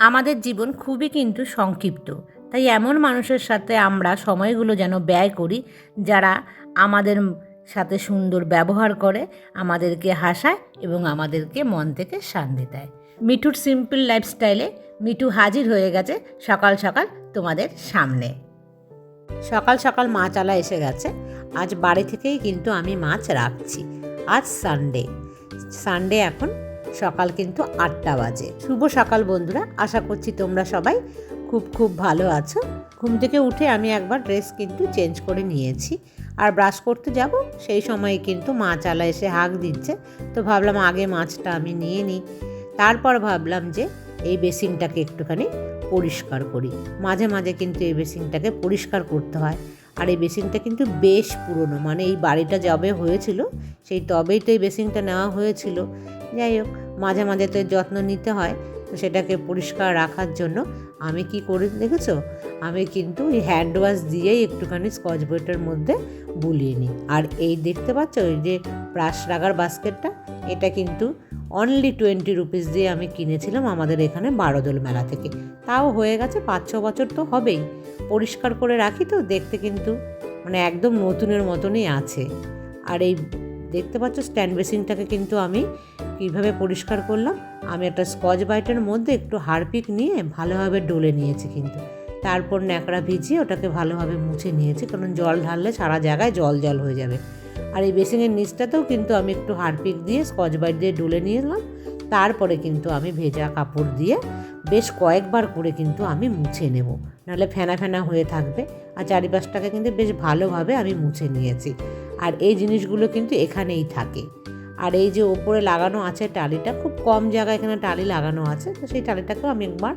আমাদের জীবন খুবই কিন্তু সংক্ষিপ্ত। তাই এমন মানুষের সাথে আমরা সময়গুলো যেন ব্যয় করি, যারা আমাদের সাথে সুন্দর ব্যবহার করে, আমাদেরকে হাসায় এবং আমাদেরকে মন থেকে শান্তি দেয়। মিঠুর সিম্পল লাইফস্টাইলে মিঠু হাজির হয়ে গেছে সকাল সকাল তোমাদের সামনে। সকাল সকাল মাছালা এসে গেছে। আজ বাড়ি থেকেই কিন্তু আমি মাছ রাখছি। আজ সানডে সানডে এখন সকাল কিন্তু আটটা বাজে। শুভ সকাল বন্ধুরা, আশা করছি তোমরা সবাই খুব খুব ভালো আছো। ঘুম থেকে উঠে আমি একবার ড্রেস কিন্তু চেঞ্জ করে নিয়েছি। আর ব্রাশ করতে যাব, সেই সময় কিন্তু মাছ আলা এসে হাঁক দিচ্ছে। তো ভাবলাম আগে মাছটা আমি নিয়ে নিই। তারপর ভাবলাম যে এই বেসিনটাকে একটুখানি পরিষ্কার করি। মাঝে মাঝে কিন্তু এই বেসিনটাকে পরিষ্কার করতে হয়। আর এই বেসিনটা কিন্তু বেশ পুরনো মানে এই বাড়িটা যবে হয়েছিল, সেই তবেই তো এই বেসিনটা নেওয়া হয়েছিল। যাই হোক, মাঝে মাঝে তো যত্ন নিতে হয়, তো সেটাকে পরিষ্কার রাখার জন্য আমি কি করে দেখেছ? আমি কিন্তু এই হ্যান্ড ওয়াশ দিয়েই একটুখানি স্কচ ব্রাইটের মধ্যে বুলিয়ে নিই। আর এই দেখতে পাচ্ছ ওই যে ব্রাশ রাগার বাস্কেটটা এটা কিন্তু অনলি টোয়েন্টি রুপিস দিয়ে আমি কিনেছিলাম আমাদের এখানে বারোদোল মেলা থেকে। তাও হয়ে গেছে পাঁচ, ছ বছর তো হবেই। পরিষ্কার করে রাখি তো, দেখতে কিন্তু মানে একদম নতুনের মতনই আছে। আর এই দেখতে পাচ্ছ স্ট্যান্ড বেসিনটাকে কিন্তু আমি কীভাবে পরিষ্কার করলাম, আমি একটা স্কচ বাইটের মধ্যে একটু হারপিক নিয়ে ভালোভাবে ডলে নিয়েছি কিন্তু। তারপর ন্যাকড়া ভিজিয়ে ওটাকে ভালোভাবে মুছে নিয়েছি, কারণ জল ঢাললে সারা জায়গায় জল জল হয়ে যাবে। আর এই বেসিনের নিচটাতেও কিন্তু আমি একটু হারপিক দিয়ে স্কচ বাইট দিয়ে ডুলে নিয়ে এলাম তারপরে কিন্তু আমি ভেজা কাপড় দিয়ে বেশ কয়েকবার করে কিন্তু আমি মুছে নেব। নাহলে ফেনা ফেনা হয়ে থাকবে আর চারিপাশটাকে কিন্তু বেশ ভালোভাবে আমি মুছে নিয়েছি। আর এই জিনিসগুলো কিন্তু এখানেই থাকে। আর এই যে ওপরে লাগানো আছে টালিটা, খুব কম জায়গায় এখানে টালি লাগানো আছে, তো সেই টালিটাকেও আমি একবার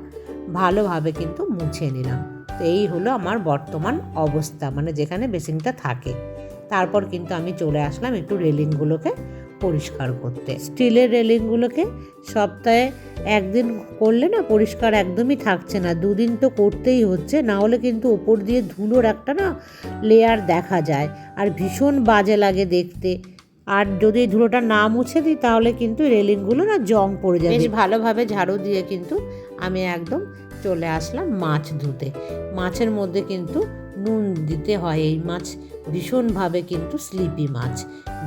ভালোভাবে কিন্তু মুছে নিলাম। তো এই হলো আমার বর্তমান অবস্থা মানে যেখানে বেসিনটা থাকে। তারপর কিন্তু আমি চলে আসলাম একটু রেলিংগুলোকে পরিষ্কার করতে। স্টিলের রেলিংগুলোকে সপ্তাহে একদিন করলে না পরিষ্কার একদমই থাকছে না। দুদিন তো করতেই হচ্ছে, না হলে কিন্তু ওপর দিয়ে ধুলোর একটা না লেয়ার দেখা যায়। আর ভীষণ বাজে লাগে দেখতে। আর যদি এই ধুলোটা না মুছে দিই, তাহলে কিন্তু রেলিংগুলো না জং পড়ে যাবে। বেশ ভালোভাবে ঝাড়ু দিয়ে কিন্তু আমি একদম চলে আসলাম মাছ ধুতে। মাছের মধ্যে কিন্তু নুন দিতে হয়। এই মাছ ভীষণভাবে কিন্তু স্লিপি মাছ।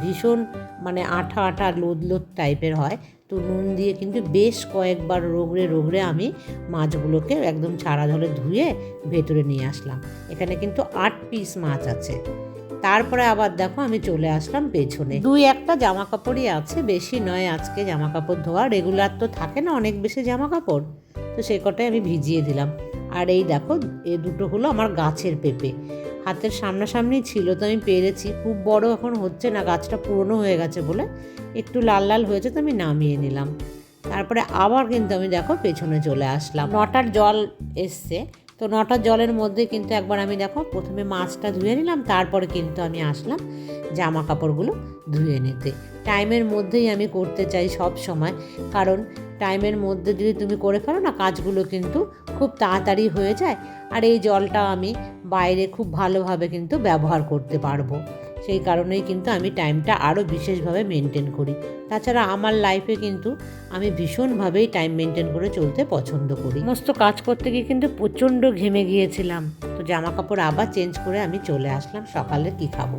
ভীষণ মানে আঠা আঠা লোদ লোদ টাইপের হয়। তো নুন দিয়ে কিন্তু বেশ কয়েকবার রোগড়ে রোগড়ে আমি মাছগুলোকে একদম ছাড়া ধরে ধুয়ে ভেতরে নিয়ে আসলাম। এখানে কিন্তু আট পিস মাছ আছে। তারপরে আবার দেখো আমি চলে আসলাম পেছনে। দুই একটা জামা কাপড়ই আছে, বেশি নয় আজকে জামা কাপড় ধোয়া রেগুলার তো থাকে না অনেক বেশি জামা কাপড় তো সে কটাই আমি ভিজিয়ে দিলাম। আর এই দেখো, এ দুটো হলো আমার গাছের পেঁপে। হাতের সামনাসামনি ছিল তো আমি পেরেছি। খুব বড় এখন হচ্ছে না, গাছটা পুরনো হয়ে গেছে বলে একটু লাল লাল হয়েছে তো আমি নামিয়ে নিলাম। তারপরে আবার কিন্তু আমি দেখো পেছনে চলে আসলাম। নটার জল এসছে। তো নটার জলের মধ্যে কিন্তু একবার আমি দেখো প্রথমে মাছটা ধুয়ে নিলাম, তারপরে কিন্তু আমি আসলাম জামা কাপড়গুলো ধুয়ে নিতে। টাইমের মধ্যেই আমি করতে চাই সব সময়। কারণ টাইমের মধ্যে যদি তুমি করে ফেলো না, কাজগুলো কিন্তু খুব তাড়াতাড়ি হয়ে যায়। আর এই জলটা আমি বাইরে খুব ভালোভাবে কিন্তু ব্যবহার করতে পারব। সেই কারণেই কিন্তু আমি টাইমটা আরও বিশেষভাবে মেনটেন করি। তাছাড়া আমার লাইফে কিন্তু আমি ভীষণভাবেই টাইম মেনটেন করে চলতে পছন্দ করি। সমস্ত কাজ করতে গিয়ে কিন্তু প্রচণ্ড ঘেমে গিয়েছিলাম। জামা কাপড় আবার চেঞ্জ করে আমি চলে আসলাম, সকালে কি খাব?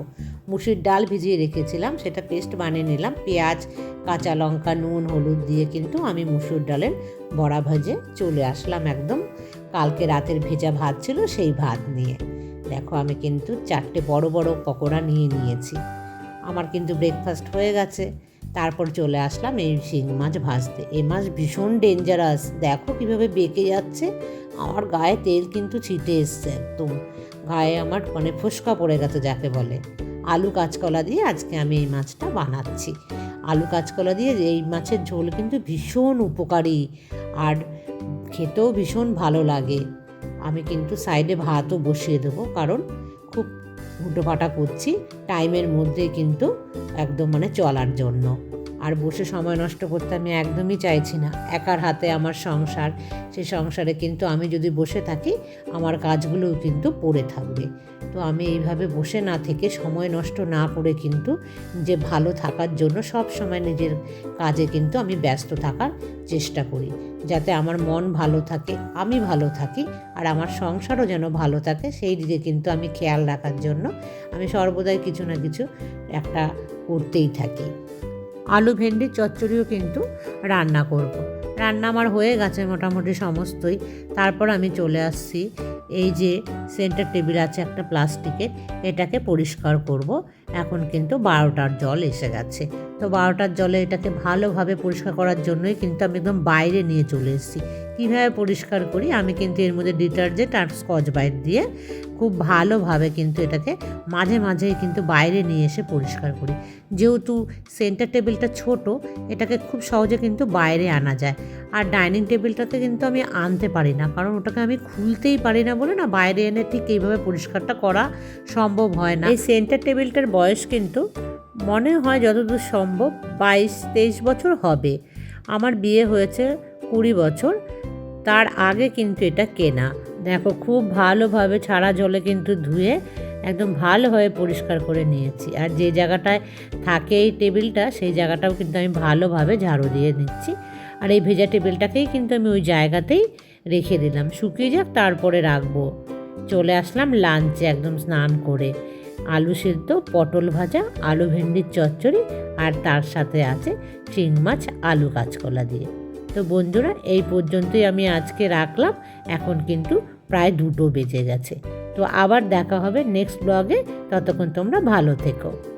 মুসুর ডাল ভিজিয়ে রেখেছিলাম, সেটা পেস্ট বানিয়ে নিলাম। পেঁয়াজ, কাঁচা লঙ্কা, নুন, হলুদ দিয়ে কিন্তু আমি মুসুর ডালের বড়া ভাজে চলে আসলাম একদম। কালকে রাতের ভেজা ভাত ছিল সেই ভাত নিয়ে। দেখো আমি কিন্তু চারটে বড় বড় পকোড়া নিয়ে নিয়েছি। আমার কিন্তু ব্রেকফাস্ট হয়ে গেছে। তারপর চলে আসলাম এই শিং মাছ ভাজতে। এই মাছ ভীষণ ডেঞ্জারাস দেখো কীভাবে বেঁকে যাচ্ছে। আমার গায়ে তেল কিন্তু ছিটে এসছে একদম। গায়ে আমার মানে ফুসকা পড়ে গেছে যাকে বলে। আলু কাঁচকলা দিয়ে আজকে আমি এই মাছটা বানাচ্ছি। আলু কাঁচকলা দিয়ে এই মাছের ঝোল কিন্তু ভীষণ উপকারী আর খেতেও ভীষণ ভালো লাগে। আমি কিন্তু সাইডে ভাতও বসিয়ে দেবো কারণ খুব হুটোপাটা করছি। টাইমের মধ্যে কিন্তু একদম মানে চলার জন্য। আর বসে সময় নষ্ট করতে আমি একদমই চাইছি না। একার হাতে আমার সংসার সেই সংসারে কিন্তু আমি যদি বসে থাকি, আমার কাজগুলোও কিন্তু পড়ে থাকবে। তো আমি এইভাবে বসে না থেকে সময় নষ্ট না করে কিন্তু যে ভালো থাকার জন্য সব সময় নিজের কাজে কিন্তু আমি ব্যস্ত থাকার চেষ্টা করি। যাতে আমার মন ভালো থাকে, আমি ভালো থাকি, আর আমার সংসারও যেন ভালো থাকে, সেই দিকে কিন্তু আমি খেয়াল রাখার জন্য আমি সর্বদাই কিছু না কিছু একটা করতেই থাকি। আলু ভেন্ডির চচ্চড়িও কিন্তু রান্না করব। রান্না আমার হয়ে গেছে মোটামুটি সমস্তই। তারপর আমি চলে আসছি। এই যে সেন্টার টেবিল আছে একটা প্লাস্টিকের, এটাকে পরিষ্কার করব। এখন কিন্তু বারোটার জল এসে গেছে। তো বারোটার জলে এটাকে ভালোভাবে পরিষ্কার করার জন্যই কিন্তু আমি একদম বাইরে নিয়ে চলে এসেছি। কীভাবে পরিষ্কার করি? আমি কিন্তু এর মধ্যে ডিটারজেন্ট আর স্কচ বাইট দিয়ে খুব ভালোভাবে কিন্তু এটাকে মাঝে মাঝেই কিন্তু বাইরে নিয়ে এসে পরিষ্কার করি। যেহেতু সেন্টার টেবিলটা ছোট, এটাকে খুব সহজে কিন্তু বাইরে আনা যায়। আর ডাইনিং টেবিলটাতে কিন্তু আমি আনতে পারি না, কারণ ওটাকে আমি খুলতেই পারি না বলে না, বাইরে এনে ঠিক এইভাবে পরিষ্কারটা করা সম্ভব হয় না। এই সেন্টার টেবিলটার বয়স কিন্তু মনে হয় যতদূর সম্ভব বাইশ তেইশ বছর হবে। আমার বিয়ে হয়েছে কুড়ি বছর তার আগে কিন্তু এটা কেনা। দেখো, খুব ভালোভাবে ছাড়া জলে কিন্তু ধুয়ে একদম ভালোভাবে পরিষ্কার করে নিয়েছি। আর যে জায়গাটায় থাকে এই টেবিলটা, সেই জায়গাটাও কিন্তু আমি ভালোভাবে ঝাড়ু দিয়ে নিচ্ছি। আর এই ভেজা টেবিলটাকেই কিন্তু আমি ওই জায়গাতেই রেখে দিলাম। শুকিয়ে যাক, তারপরে রাখব। চলে আসলাম লাঞ্চে একদম স্নান করে। আলু সিদ্ধ, পটল ভাজা, আলু ভেন্ডির চচ্চড়ি, আর তার সাথে আছে চিং মাছ আলু কাঁচকলা দিয়ে। তো বন্ধুরা, এই পর্যন্তই আমি আজকে রাখলাম। এখন কিন্তু প্রায় দুটো বেজে গেছে। তো আবার দেখা হবে নেক্সট ব্লগে ততক্ষণ তোমরা ভালো থেকো।